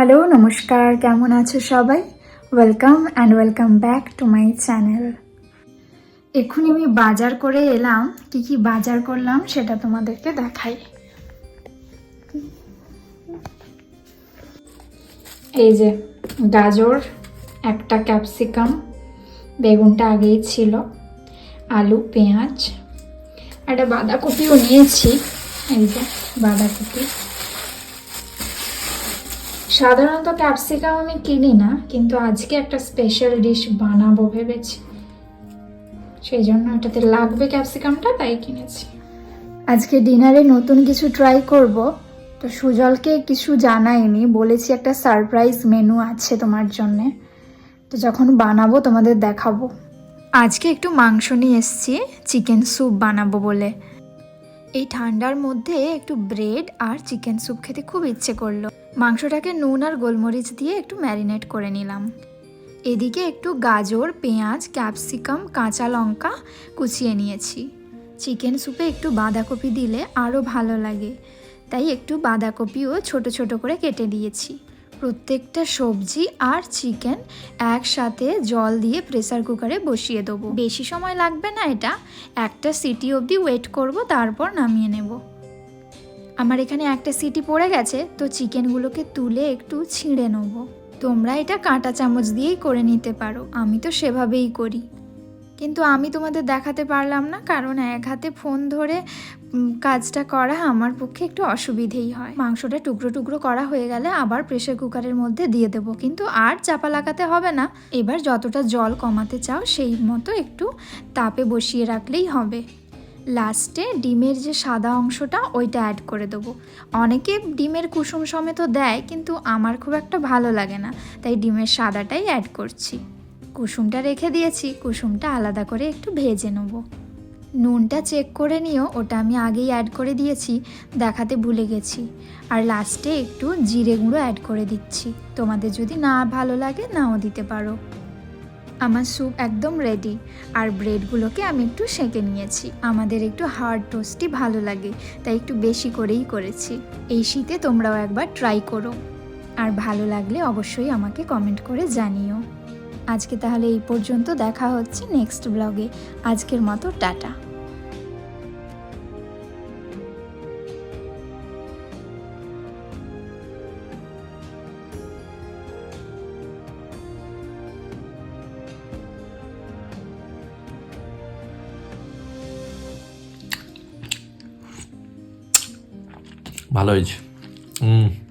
Hello, নমস্কার, কেমন আছো সবাই? Welcome and welcome back to my channel এক্ষুনি আমি বাজার করে এলাম। কি কি বাজার করলাম সেটা তোমাদেরকে দেখাই। এই যে, গাজর, একটা ক্যাপসিকাম বেগুনটা আগেই ছিল, আলু, পেঁয়াজ, একটা বাঁধাকপিও নিয়েছি। এই যে, বাঁধাকপি। সাধারণত ক্যাপসিকাম আমি কিনি না, কিন্তু আজকে একটা স্পেশাল ডিশ বানাবো ভেবেছি। সেই জন্য এটাতে লাগবে ক্যাপসিকামটা তাই কিনেছি। আজকে ডিনারে নতুন কিছু ট্রাই করব, তো সুজলকে কিছু জানাইনি, বলেছি একটা সারপ্রাইজ মেনু আছে তোমার জন্যে। তো যখন বানাবো তোমাদের দেখাবো। আজকে একটু মাংস নিয়ে এসেছি চিকেন স্যুপ বানাবো বলে। এই ঠান্ডার মধ্যে একটু ব্রেড আর চিকেন স্যুপ খেতে খুব ইচ্ছে করল। মাংসটাকে নুন আর গোলমরিচ দিয়ে একটু ম্যারিনেট করে নিলাম। এদিকে একটু গাজর, পেঁয়াজ, ক্যাপসিকাম, কাঁচা লঙ্কা কুচিয়ে নিয়েছি। চিকেন স্যুপে একটু বাঁধাকপি দিলে আরও ভালো লাগে। তাই একটু বাঁধাকপিও ছোট ছোট করে কেটে দিয়েছি। প্রত্যেকটা সবজি আর চিকেন একসাথে জল দিয়ে প্রেসার কুকারে বসিয়ে দেবো। বেশি সময় লাগবে না এটা। একটা সিটি অবধি ওয়েট করব, তারপর নামিয়ে নেব। আমার এখানে একটা সিটি পড়ে গেছে, তো চিকেনগুলোকে তুলে একটু ছিঁড়ে নেব। তোমরা এটা কাঁটা চামচ দিয়েই করে নিতে পারো। আমি তো সেভাবেই করি। কিন্তু আমি তোমাদের দেখাতে পারলাম না, কারণ এক হাতে ফোন ধরে কাজটা করা আমার পক্ষে একটু অসুবিধেই হয়। মাংসটা টুকরো টুকরো করা হয়ে গেলে আবার প্রেসার কুকারের মধ্যে দিয়ে দেবো। কিন্তু আর চাপা লাগাতে হবে না। এবার যতটা জল কমাতে চাও, সেই মতো একটু তাপে বসিয়ে রাখলেই হবে। লাস্টে ডিমের যে সাদা অংশটা, ওইটা অ্যাড করে দেবো। অনেকে ডিমের কুসুম সমেত দেয়, কিন্তু আমার খুব একটা ভালো লাগে না। তাই ডিমের সাদাটাই অ্যাড করছি। কুসুমটা রেখে দিয়েছি, কুসুমটা আলাদা করে একটু ভেজে নেব। নুনটা চেক করে নিও, ওটা আমি আগেই অ্যাড করে দিয়েছি, দেখাতে ভুলে গেছি। আর লাস্টে একটু জিরে গুঁড়ো অ্যাড করে দিচ্ছি। তোমাদের যদি না ভালো লাগে, নাও দিতে পারো। আমার স্যুপ একদম রেডি আর ব্রেডগুলোকে আমি একটু সেঁকে নিয়েছি। আমাদের একটু হার্ড টোস্টই ভালো লাগে, তাই একটু বেশি করেই করেছি। এই শীতে তোমরাও একবার ট্রাই করো। আর ভালো লাগলে অবশ্যই আমাকে কমেন্ট করে জানিও। আজকে তাহলে এই পর্যন্ত দেখা হচ্ছে নেক্সট ব্লগে। আজকের মতো টাটা। ভালো হয়েছে। হুম।